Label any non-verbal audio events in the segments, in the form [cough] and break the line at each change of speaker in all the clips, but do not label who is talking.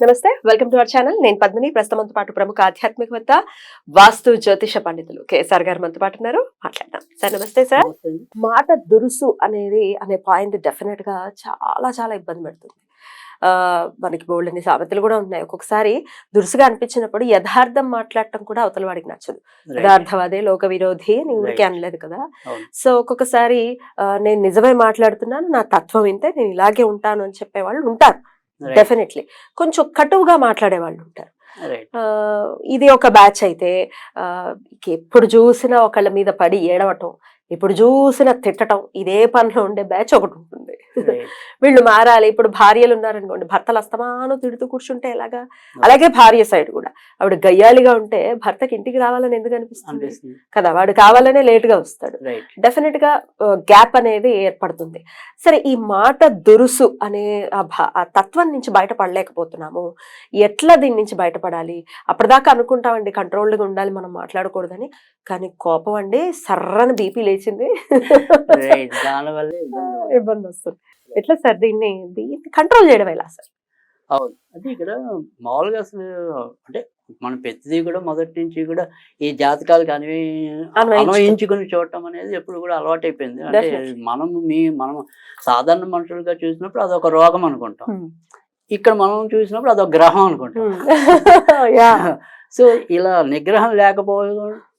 నమస్తే welcome to our channel. నేను పద్మిని. ప్రస్తుతంతో పాటు ప్రముఖ ఆధ్యాత్మికవేత్త వాస్తు జ్యోతిష పండితులు కేఎస్ఆర్ గారు మనతో పాటు ఉన్నారు. మాట్లాడదాం. సార్ నమస్తే సార్. మాట దురుసు అనేది అనే పాయింట్ డెఫినెట్గా చాలా చాలా ఇబ్బంది పెడుతుంది. ఆ మనకి బోల్డని సామెతలు కూడా ఉన్నాయి. ఒక్కొక్కసారి దురుసుగా అనిపించినప్పుడు యథార్థం మాట్లాడటం కూడా అవతల వాడికి నచ్చదు. యథార్థవాదే లోక విరోధి అని ఊరికే. అనలేదు కదా. సో ఒక్కొక్కసారి నేను నిజమే మాట్లాడుతున్నాను నా తత్వం ఇంతే నేను ఇలాగే ఉంటాను అని చెప్పే వాళ్ళు ఉంటారు. డెఫినెట్లీ కొంచెం కటువుగా మాట్లాడే వాళ్ళు ఉంటారు ఆ, ఇది ఒక బ్యాచ్ అయితే ఎప్పుడు చూసినా ఒకళ్ళ మీద పడి ఏడవటం ఎప్పుడు చూసినా తిట్టటం ఇదే పనిలో ఉండే బ్యాచ్ ఒకటి ఉంటుంది వీళ్ళు మారాలి. ఇప్పుడు భార్యలు ఉన్నారనుకోండి భర్తలు అస్తమానం తిడుతూ కూర్చుంటే ఎలాగా? అలాగే భార్య సైడ్ కూడా. ఆవిడ గయ్యాలిగా ఉంటే భర్తకి ఇంటికి రావాలని ఎందుకు అనిపిస్తుంది? కదా వాడు కావాలనే లేట్గా వస్తాడు డెఫినెట్గా గ్యాప్ అనేది ఏర్పడుతుంది. సరే ఈ మాట దురుసు అనే ఆ భా- ఆ తత్వం నుంచి బయటపడలేకపోతున్నాము. ఎట్లా దీని నుంచి బయటపడాలి? అప్పటిదాకా అనుకుంటామండి కంట్రోల్డ్గా ఉండాలి మనం మాట్లాడకూడదని. కానీ కోపం అండి సర్రని బీపీ లేచింది.
ఇబ్బంది
వస్తుంది. ఎట్లా సార్ దీన్ని? దీన్ని కంట్రోల్ చేయడం ఎలా సార్?
అవును. అంటే ఇక్కడ మామూలుగా అసలు అంటే మన పెద్దది కూడా మొదటి నుంచి కూడా ఈ జాతకాలకు అన్వయ
అన్వయించుకో-
అన్వయించుకుని చూడటం అనేది ఎప్పుడు కూడా అలవాటు అయిపోయింది అంటే. మనం మీ మనం సాధారణ మనుషులుగా చూసినప్పుడు అదొక రోగం అనుకుంటాం. ఇక్కడ మనం చూసినప్పుడు అదొక గ్రహం అనుకుంటాం. [laughs] సో [laughs] ఇలా నిగ్రహం లేకపోయి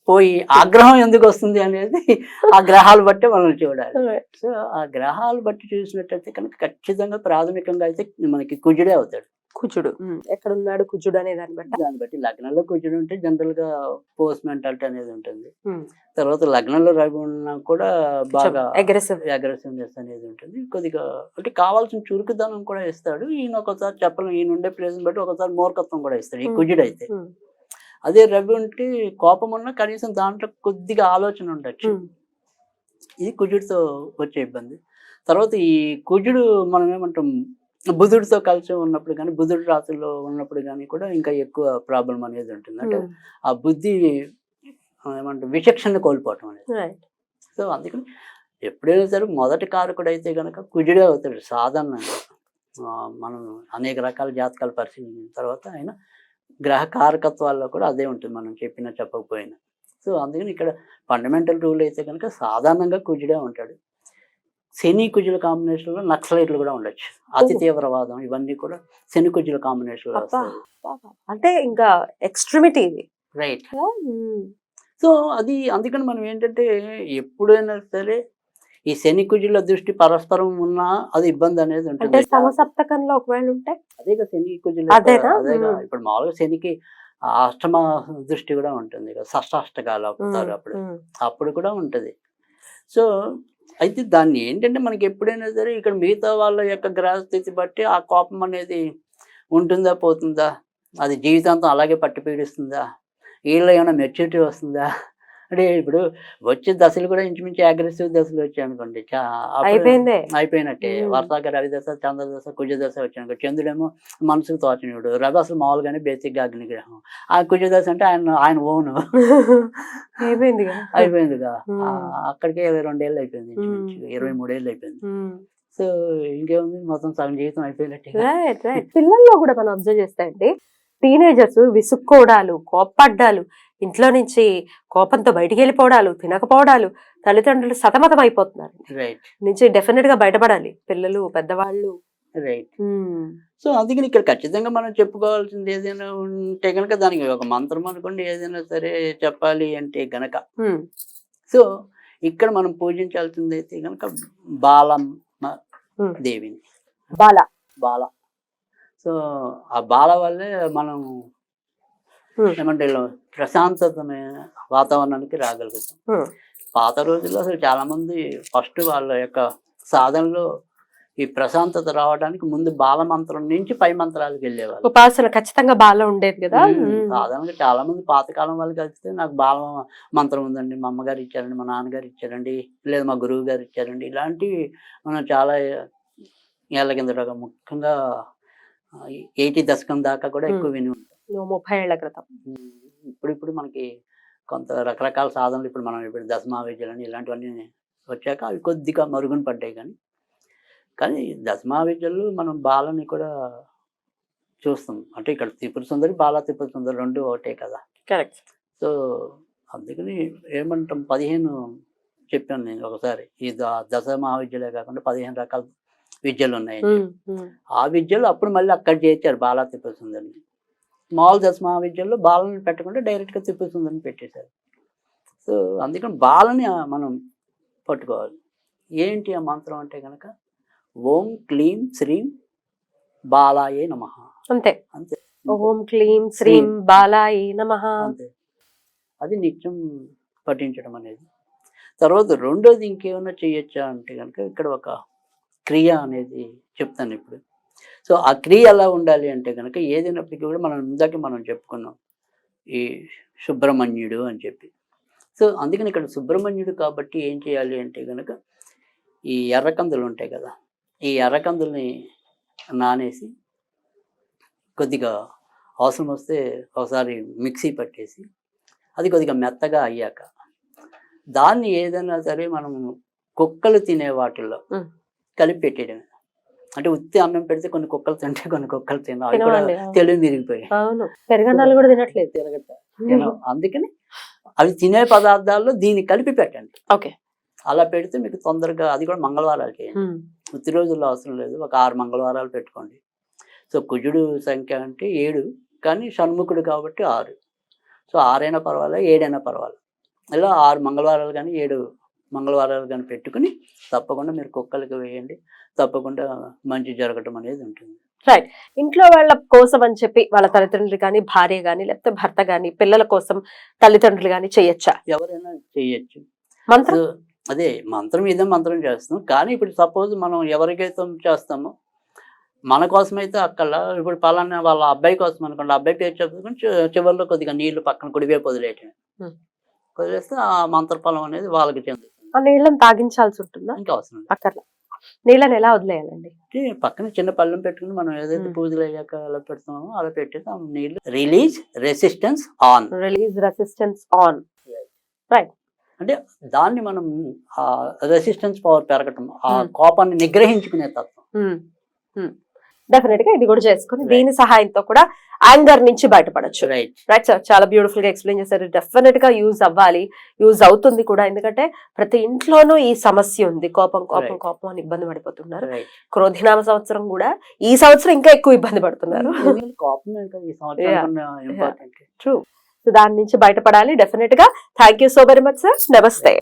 పోయి ఆగ్రహం ఎందుకు వస్తుంది అనేది ఆ గ్రహాలు బట్టి మనం చూడాలి. సో ఆ గ్రహాలు బట్టి చూసినట్టయితే కనుక ఖచ్చితంగా ప్రాథమికంగా అయితే మనకి కుజుడే అవుతాడు.
కుజుడు. ఎక్కడ ఉన్నాడు కుజుడు అనే దాన్ని బట్టి?
దాన్ని బట్టి లగ్నంలో కుజుడు ఉంటే జనరల్గా పోస్ట్ మెంటాలిటీ అనేది ఉంటుంది. తర్వాత లగ్నంలో రవి ఉన్నా కూడా బాగా
అగ్రెసివ్
అగ్రెసివ్నెస్ అనేది ఉంటుంది. కొద్దిగా అంటే కావాల్సిన చురుకుదనం కూడా ఇస్తాడు. ఈయన ఒకసారి చెప్పలేం ఈయన ఉండే ప్లేస్ బట్టి ఒకసారి మూర్ఖత్వం కూడా ఇస్తాడు. ఈ. కుజుడు అయితే అదే రవి ఉంటే కోపం ఉన్నా కనీసం దాంట్లో కొద్దిగా ఆలోచన ఉండొచ్చు. ఇది కుజుడితో వచ్చే ఇబ్బంది. తర్వాత ఈ కుజుడు మనం ఏమంటాం బుధుడితో కలిసి ఉన్నప్పుడు కానీ బుధుడు రాత్రిలో ఉన్నప్పుడు కానీ కూడా ఇంకా ఎక్కువ ప్రాబ్లం అనేది ఉంటుంది. అంటే ఆ బుద్ధి ఏమంటాం విచక్షణ కోల్పోవటం అనేది. సో అందుకని ఎప్పుడైనా సరే మొదటి కారకుడు అయితే కనుక కుజుడే అవుతాడు సాధారణంగా. మనం అనేక రకాల జాతకాలు పరిశీలించిన తర్వాత ఆయన గ్రహ కారకత్వాల్లో కూడా అదే ఉంటుంది మనం చెప్పినా చెప్పకపోయినా. సో అందుకని ఇక్కడ ఫండమెంటల్ రూల్ అయితే కనుక సాధారణంగా కుజుడే ఉంటాడు. శని కుజుల కాంబినేషన్లో నక్సలైట్లు కూడా ఉండొచ్చు. అతి. తీవ్రవాదం ఇవన్నీ కూడా శని కుజుల కాంబినేషన్లో
అంటే ఇంకా ఎక్స్ట్రీమిటీ
రైట్ సో అది అందుకని మనం ఏంటంటే ఎప్పుడైనా సరే ఈ శని కుజుల దృష్టి పరస్పరం ఉన్నా అది ఇబ్బంది అనేది ఉంటుంది.
సమసప్తకంలో ఒకవేళ ఉంటే?
అదేగా శని కుజుల
అదేనా?
ఇప్పుడు మామూలుగా శనికి అష్టమ దృష్టి కూడా ఉంటుంది కదా. షష్టాష్టకాలు అవుతారు అప్పుడు. అప్పుడు కూడా ఉంటుంది. సో అయితే దాన్ని ఏంటంటే మనకి ఎప్పుడైనా సరే ఇక్కడ మిగతా వాళ్ళ యొక్క గ్రహస్థితి బట్టి ఆ కోపం అనేది ఉంటుందా పోతుందా? అది జీవితాంతం అలాగే పట్టి పీడిస్తుందా? వీళ్ళ ఏమైనా మెచ్యూరిటీ వస్తుందా? అంటే ఇప్పుడు వచ్చే దశలు కూడా ఇంచుమించు అగ్రెసివ్ దశలు వచ్చాయి అనుకోండి.
అయిపోయిందే.
అయిపోయినట్టే. వర్షాక రవి దశ చంద్ర దశ కుజ దశ వచ్చాను చంద్రుడేమో మనసుకు తోచనీయుడు రవి అసలు మామూలుగానే బేసిక్ అగ్నిగ్రహం. ఆ కుజ దశ అంటే ఆయన ఆయన ఓను [laughs]
అయిపోయింది
అయిపోయిందిగా అక్కడికే ఇరవై రెండేళ్ళు అయిపోయింది. ఇరవై మూడేళ్ళు అయిపోయింది. సో ఇంకేముంది? మొత్తం సగం జీవితం అయిపోయినట్టే.
పిల్లల్లో కూడా మనం అబ్జర్వ్ చేస్తే అండి టీనేజర్స్ విసుక్కోవడాలు కోప్పడ్డాలు ఇంట్లో నుంచి కోపంతో బయటికి వెళ్ళిపోవడాలు తినకపోవడాలు తల్లిదండ్రులు సతమతం అయిపోతున్నారు
రైట్
నుంచి డెఫినెట్గా బయటపడాలి. పిల్లలు పెద్దవాళ్ళు.
రైట్ సో అందుకని ఇక్కడ ఖచ్చితంగా మనం చెప్పుకోవాల్సింది ఏదైనా ఉంటే గనక దానికి ఒక మంత్రం అనుకోండి ఏదైనా సరే చెప్పాలి అంటే గనక. సో ఇక్కడ మనం పూజించాల్సింది అయితే గనక బాలమ్మ. దేవిని.
బాల.
బాల. సో ఆ బాల వల్లే మనం ఏమంటే ఇలా ప్రశాంతతమైన వాతావరణానికి రాగలుగుతాం. పాత రోజుల్లో అసలు చాలా మంది ఫస్ట్ వాళ్ళ యొక్క సాధనలో ఈ ప్రశాంతత రావడానికి ముందు బాల మంత్రం నుంచి పై మంత్రాలకు వెళ్ళేవాళ్ళు.
ఉపాసన ఖచ్చితంగా బాగా ఉండేది కదా.
సాధారణంగా చాలా మంది పాతకాలం వాళ్ళు కలిస్తే నాకు బాల మంత్రం ఉందండి మా అమ్మగారు ఇచ్చారండి మా నాన్నగారు ఇచ్చారండి లేదా మా గురువు గారు ఇచ్చారండి. ఇలాంటివి మనం చాలా ఏళ్ళ కిందట ముఖ్యంగా ఎయిటీ దశకం దాకా కూడా ఎక్కువ విని ఉంటాం.
ముప్పై ఏళ్ళ క్రితం.
ఇప్పుడు ఇప్పుడు మనకి కొంత రకరకాల సాధనలు ఇప్పుడు మనం ఇప్పుడు దశమావిద్యలని ఇలాంటివన్నీ వచ్చాక అవి కొద్దిగా మరుగున పడ్డాయి కానీ కానీ దశమావిద్యలు మనం బాలని కూడా చూస్తాం. అంటే ఇక్కడ త్రిపుర సుందరి బాల త్రిపుర సుందరి రెండు ఒకటే కదా.
కరెక్ట్.
సో అందుకని ఏమంటాం పదిహేను చెప్పాను నేను ఒకసారి. ఈ దశ మహావిద్యలే కాకుండా పదిహేను రకాల విద్యలు ఉన్నాయి ఆ విద్యలు అప్పుడు మళ్ళీ అక్కడ చేర్చారు బాలా త్రిపుర సుందరిని మామూలు దశ మహావిద్యల్లో బాలని పెట్టకుండా డైరెక్ట్గా త్రిపుర సుందరిని పెట్టేశారు. సో అందుకని బాలని మనం పట్టుకోవాలి. ఏంటి ఆ మంత్రం అంటే కనుక ఓం క్లీం శ్రీం బాలాయే నమ.
అంతే.
అంతే.
ఓం క్లీం శ్రీం బాలాయి నమః.
అంతే. అది నిత్యం పఠించడం అనేది. తర్వాత రెండోది ఇంకేమైనా చేయొచ్చా అంటే కనుక ఇక్కడ ఒక క్రియ అనేది చెప్తాను ఇప్పుడు. సో ఆ క్రియ ఎలా ఉండాలి అంటే కనుక ఏదైనప్పటికీ కూడా మనం ఇందాక మనం చెప్పుకున్నాం. ఈ సుబ్రహ్మణ్యుడు అని చెప్పి. సో అందుకని ఇక్కడ సుబ్రహ్మణ్యుడు కాబట్టి ఏం చేయాలి అంటే కనుక ఈ ఎర్రకందులు ఉంటాయి కదా ఈ ఎర్రకందుల్ని నానేసి కొద్దిగా అవసరం వస్తే ఒకసారి మిక్సీ పట్టేసి అది కొద్దిగా మెత్తగా అయ్యాక దాన్ని ఏదైనా సరే మనం కుక్కలు తినే వాటిల్లో కలిపి పెట్టేయడమే. అంటే ఉత్తి అన్నం పెడితే కొన్ని కుక్కలు తింటే కొన్ని కుక్కలు తినవు. అవి కూడా. తెలివి మిరిగిపోయాయి
అవును. పెరగన్నాలు కూడా తినట్లేదు.
తిరగట తినవు. అందుకని అవి తినే పదార్థాల్లో దీన్ని కలిపి పెట్టండి.
ఓకే.
అలా పెడితే మీకు తొందరగా అది కూడా మంగళవారాలు చేయండి. ఉత్తి రోజుల్లో అవసరం లేదు. ఒక ఆరు మంగళవారాలు పెట్టుకోండి. సో కుజుడు సంఖ్య అంటే ఏడు కానీ షణ్ముఖుడు కాబట్టి ఆరు. సో ఆరైనా పర్వాలేదు ఏడైనా పర్వాలేదు ఇలా ఆరు మంగళవారాలు కానీ ఏడు మంగళవారాలు కానీ పెట్టుకుని తప్పకుండా మీరు కుక్కలకి వేయండి. తప్పకుండా మంచి జరగటం అనేది ఉంటుంది.
ఇంట్లో వాళ్ళ కోసం అని చెప్పి వాళ్ళ తల్లిదండ్రులు కానీ భార్య కానీ లేకపోతే భర్త కానీ పిల్లల కోసం తల్లిదండ్రులు కానీ చేయొచ్చా?
ఎవరైనా చేయొచ్చు.
మంత్రం?
అదే మంత్రం ఇదే మంత్రం చేస్తాం కానీ ఇప్పుడు సపోజ్ మనం ఎవరికైతే చేస్తామో మన కోసమైతే అక్కడ ఇప్పుడు పలానా వాళ్ళ అబ్బాయి కోసం అనుకోండి అబ్బాయి పేరు చెప్పుకొని చివరిలో కొద్దిగా నీళ్ళు పక్కన కుడివైపు వదిలేయటం
Hmm.
వదిలేస్తే ఆ మంత్రఫలం అనేది వాళ్ళకి చెందుతుంది.
ఆ నీళ్ళని తాగించాల్సి ఉంటుందా?
ఇంకా అవసరం లేదు.
అక్కర్లా నీళ్ళని ఎలా వదిలేయాలండి?
అంటే పక్కన చిన్న పళ్ళెం పెట్టుకుని మనం ఏదైతే. పూజలు అయ్యాక అలా పెడుతున్నామో అలా పెట్టేసి ఆ నీళ్ళు release resistance on.
Release resistance on.
అంటే దాన్ని మనం ఆ రెసిస్టెన్స్ పవర్ పెరగటం ఆ. కోపాన్ని నిగ్రహించుకునే తత్వం.
డెఫినెట్గా ఇది కూడా చేసుకుని. దీని సహాయంతో కూడా యాంగర్ నుంచి బయటపడచ్చు.
రైట్
సార్ చాలా బ్యూటిఫుల్గా ఎక్స్ప్లెయిన్ చేశారు. డెఫినెట్గా యూజ్ అవ్వాలి. యూజ్ అవుతుంది కూడా. ఎందుకంటే ప్రతి ఇంట్లోనూ ఈ సమస్య ఉంది. కోపం కోపం. కోపం అని ఇబ్బంది పడిపోతున్నారు. క్రోధినామ సంవత్సరం కూడా ఈ సంవత్సరం ఇంకా ఎక్కువ ఇబ్బంది పడుతున్నారు. ట్రూ సో దాని నుంచి బయటపడాలి. డెఫినెట్గా. Thank you so very much sir నమస్తే